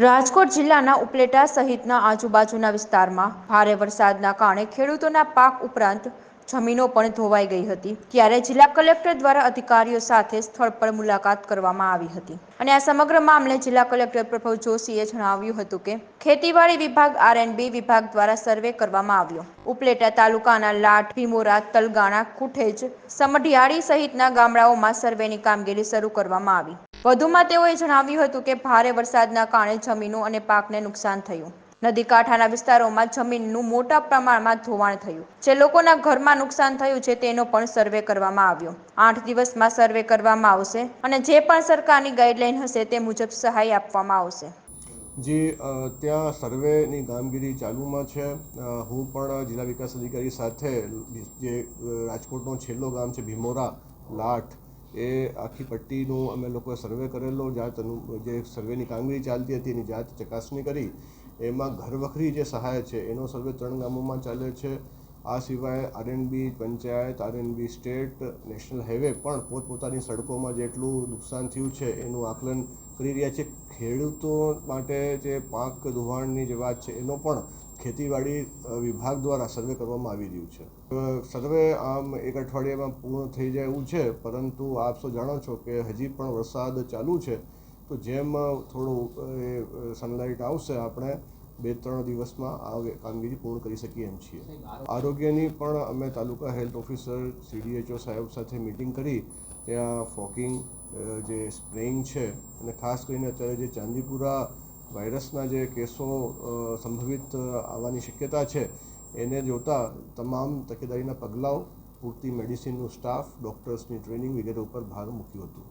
રાજકોટ જિલ્લાના ઉપલેટા સહિતના આજુબાજુના વિસ્તારમાં ભારે વરસાદના કારણે ખેડૂતોના પાક ઉપરાંત જમીનો પણ ધોવાઈ ગઈ હતી, ત્યારે જિલ્લા કલેક્ટર દ્વારા અધિકારીઓ સાથે સ્થળ પર મુલાકાત કરવામાં આવી હતી. અને આ સમગ્ર મામલે જિલ્લા કલેક્ટર પ્રભવ જોશીએ જણાવ્યું હતું કે, ખેતીવાડી વિભાગ આરએનબી વિભાગ દ્વારા સર્વે કરવામાં આવ્યો. ઉપલેટા તાલુકાના લાઠ ભીમોરા, તલગાણા, કુઠેજ, સમઢિયાળી સહિતના ગામડાઓમાં સર્વેની કામગીરી શરૂ કરવામાં આવી. વધુમાં તેઓએ જણાવ્યું હતું કે ભારે વરસાદના કારણે જમીનો અને પાકને નુકસાન થયું. નદી કાંઠાના વિસ્તારોમાં જમીનનું મોટા પ્રમાણમાં ધોવાણ થયું. જે લોકોના ઘરમાં નુકસાન થયું છે તેનો પણ સર્વે કરવામાં આવ્યો. આઠ દિવસમાં સર્વે કરવામાં આવશે અને જે પણ સરકારની ગાઈડલાઈન હશે તે મુજબ સહાય આપવામાં આવશે. જે ત્યાં સર્વેની કામગીરી ચાલુમાં છે. હું પણ જિલ્લા વિકાસ અધિકારી સાથે જે રાજકોટનો છેલ્લો ગામ છે ભીમોરા લાઠ એ આખી પટ્ટીનું અમે લોકોએ સર્વે કરેલો, જાત જે સર્વેની કામગીરી ચાલતી હતી એની જાત ચકાસણી કરી. એમાં ઘરવખરી જે સહાય છે, એનો સર્વે ત્રણ ગામોમાં ચાલે છે. આ સિવાય RNB panchayat RNB state, national highway પણ પોતપોતાની સડકોમાં જેટલું નુકસાન થયું છે, એનું આકલન કરી રહ્યા છે. ખેડૂતો માટે જે પાક ધોવાણની જે વાત છે, એનો પણ ખેતીવાડી વિભાગ દ્વારા સર્વે કરવામાં આવી રહ્યું છે. સર્વે આમ એક અઠવાડિયામાં પૂર્ણ થઈ જાય એવું છે, પરંતુ આપ સૌ જાણો છો કે હજી પણ વરસાદ ચાલુ છે. તો જેમ થોડું એ સનલાઇટ આવશે, આપણે બે ત્રણ દિવસમાં આ કામગીરી પૂર્ણ કરી શકીએ એમ છીએ. આરોગ્યની પણ અમે તાલુકા હેલ્થ ઓફિસર સીડીએચઓ સાહેબ સાથે મિટિંગ કરી. ત્યાં ફોકિંગ જે સ્પ્રેઇંગ છે, અને ખાસ કરીને અત્યારે જે ચાંદીપુરા વાયરસના જે કેસો સંભવિત આવવાની શક્યતા છે, એને જોતા તમામ તકેદારીના પગલાઓ પૂરતી મેડિસિનનું સ્ટાફ, ડૉક્ટર્સની ટ્રેનિંગ વગેરે ઉપર ભાર મૂક્યું હતું.